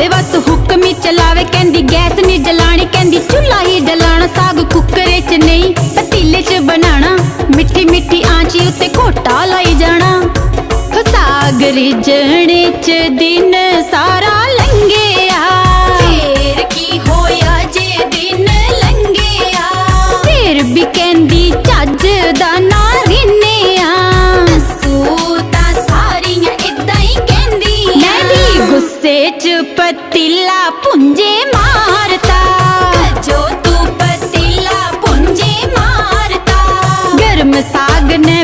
ਵੇ ਬਸ ਹੁਕਮੀ ਚਲਾਵੇ, ਕਹਿੰਦੀ ਗੈਸ ਨਹੀਂ ਜਲਾਣੀ, ਕਹਿੰਦੀ ਚੁੱਲ੍ਹਾ ਹੀ ਜਲਾਣਾ, ਸਾਗ ਕੁੱਕਰੇ 'ਚ ਨਹੀਂ, ਪਤੀਲੇ 'ਚ ਬਣਾਣਾ, ਮਿੱਠੀ ਮਿੱਠੀ ਆਂਚੀ ਉੱਤੇ ਘੋਟਾ ਲਾਈ ਜਾਣਾ। ਸਾਗ ਰਿਜਣੇ 'ਚ ਦਿਨ पतीला पुंजे मारता जो तू पतीला पुंजे मारता गर्म साग ने